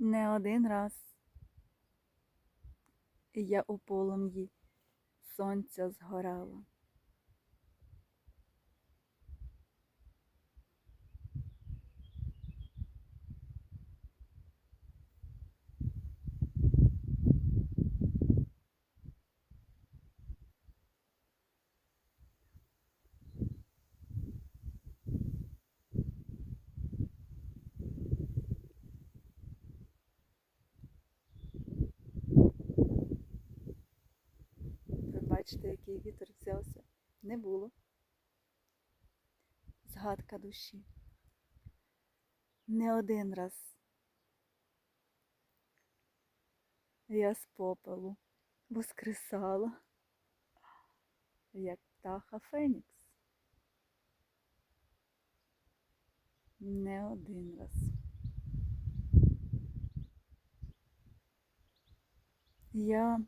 Не один раз я у полум'ї сонця згорала. Ви бачите, який вітер взявся? Не було. Згадка душі. Не один раз я з попелу воскресала, як птаха Фенікс. Не один раз. Я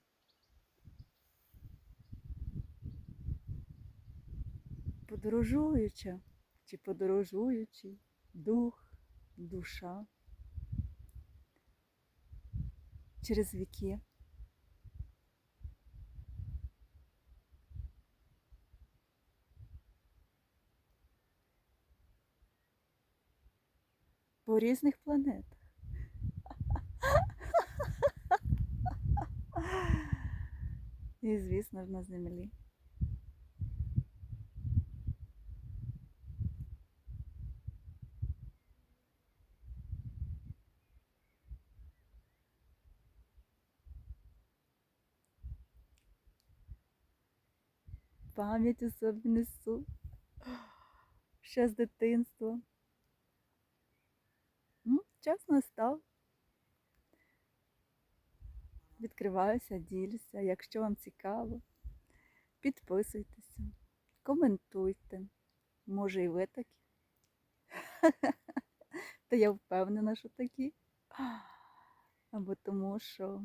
подорожуюча чи подорожуючий дух, душа через віки. По різних планетах. І, звісно ж, на землі. Пам'ять у собі несу. Ще з дитинства. Ну, час настав. Відкриваюся, ділюся. Якщо вам цікаво, підписуйтеся, коментуйте. Може і ви такі. Та я впевнена, що такі. Або тому, що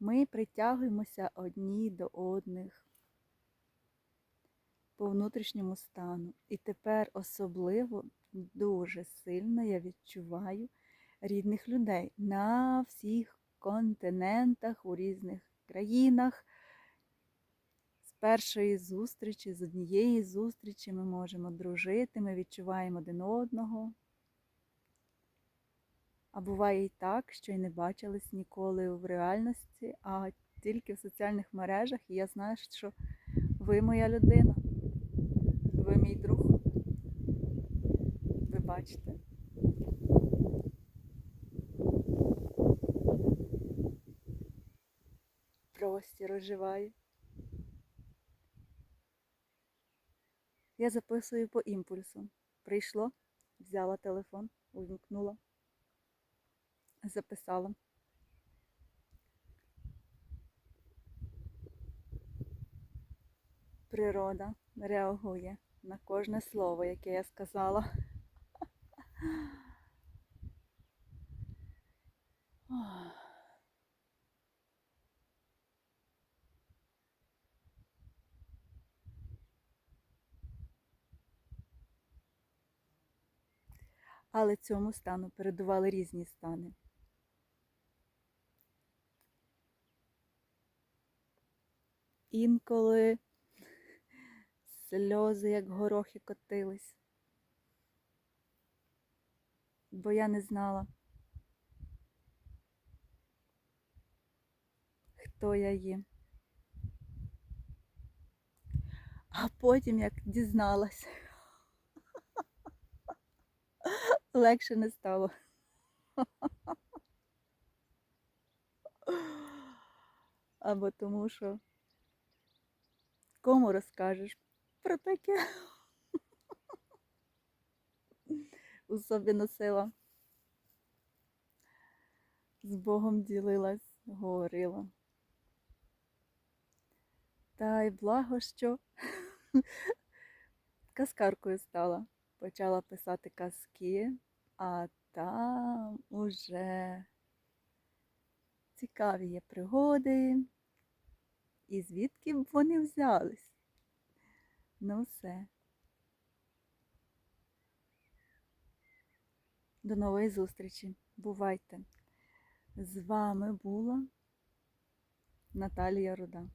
ми притягуємося одні до одних по внутрішньому стану. І тепер особливо дуже сильно я відчуваю рідних людей на всіх континентах, у різних країнах. З першої зустрічі, з однієї зустрічі ми можемо дружити, ми відчуваємо один одного. А буває і так, що й не бачились ніколи в реальності, а тільки в соціальних мережах. І я знаю, що ви моя людина, ви мій друг. Ви бачите. Простір оживає. Я записую по імпульсу. Прийшло, взяла телефон, увімкнула записала. Природа реагує на кожне слово, яке я сказала. Але цьому стану передували різні стани. Інколи сльози, як горохи, котились, бо я не знала, хто я є. А потім, як дізналась, легше не стало. Або тому що Кому розкажеш про таке? Собі носила. З Богом ділилась, говорила. Та й благо, що казкаркою стала. Почала писати казки, а там уже цікаві є пригоди. І звідки б вони взялись? Ну все. До нової зустрічі. Бувайте! З вами була Наталія Руда.